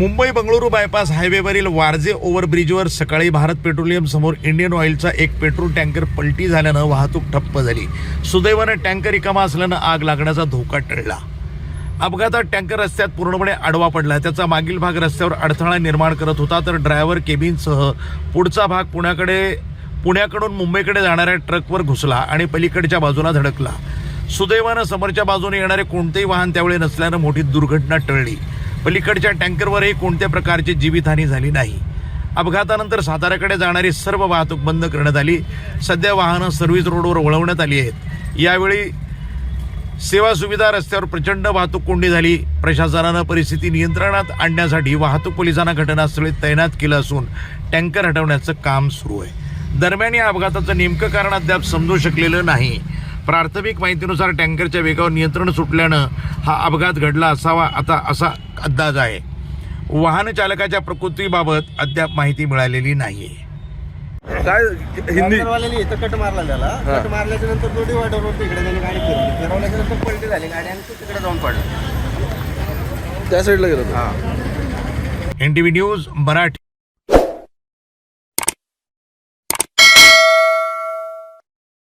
Mumbai Bengaluru bypass हायवेवरील वारजे ओव्हरब्रिजवर सकाळी भारत पेट्रोलियम समोर इंडियन ऑइलचा एक पेट्रोल टँकर पलटी झाल्यानं वाहतूक ठप्प झाली. सुदैवानं टँकर रिकामा असल्यानं आग लागण्याचा धोका टळला. अपघातात टँकर रस्त्यात पूर्णपणे आडवा पडला. त्याचा मागील भाग रस्त्यावर अडथळा निर्माण करत होता तर ड्रायव्हर केबिनसह पुढचा भाग पुण्याकडे पुण्याकडून मुंबईकडे जाणाऱ्या ट्रकवर घुसला आणि पलीकडच्या बाजूला धडकला. सुदैवानं समोरच्या बाजूने येणारे कोणतेही वाहन त्यावेळी नसल्यानं मोठी दुर्घटना टळली. पलीकडच्या टँकरवरही कोणत्या प्रकारची जीवितहानी झाली नाही. अपघातानंतर साताऱ्याकडे जाणारी सर्व वाहतूक बंद करण्यात आली. सध्या वाहनं सर्व्हिस रोडवर वळवण्यात आली आहेत. यावेळी सेवा सुविधा रस्त्यावर प्रचंड वाहतूक कोंडी झाली. प्रशासनानं परिस्थिती नियंत्रणात आणण्यासाठी वाहतूक पोलिसांना घटनास्थळी तैनात केलं असून टँकर हटवण्याचं काम सुरू आहे. दरम्यान या अपघाताचं नेमकं कारण अद्याप समजू शकलेलं नाही. प्राथमिक माहितीनुसार टँकरच्या वेगावर नियंत्रण सुटल्यानं हा अपघात घडला असावा आता असा अंदाज आहे. वाहन चालकाच्या प्रकृतीबाबत अद्याप माहिती मिळालेली नाही काय हिंदी? इथं कट मारला त्याला. कट मारल्याच्या नंतर तो डिवायडरवर तिकडे त्याने गाडी फिरवली. फिरवल्याच्या नंतर पलटी झाली गाडी आणि तो तिकडे जाऊन पडला. त्या साईडला गेलो. हा. N T V news Marathi.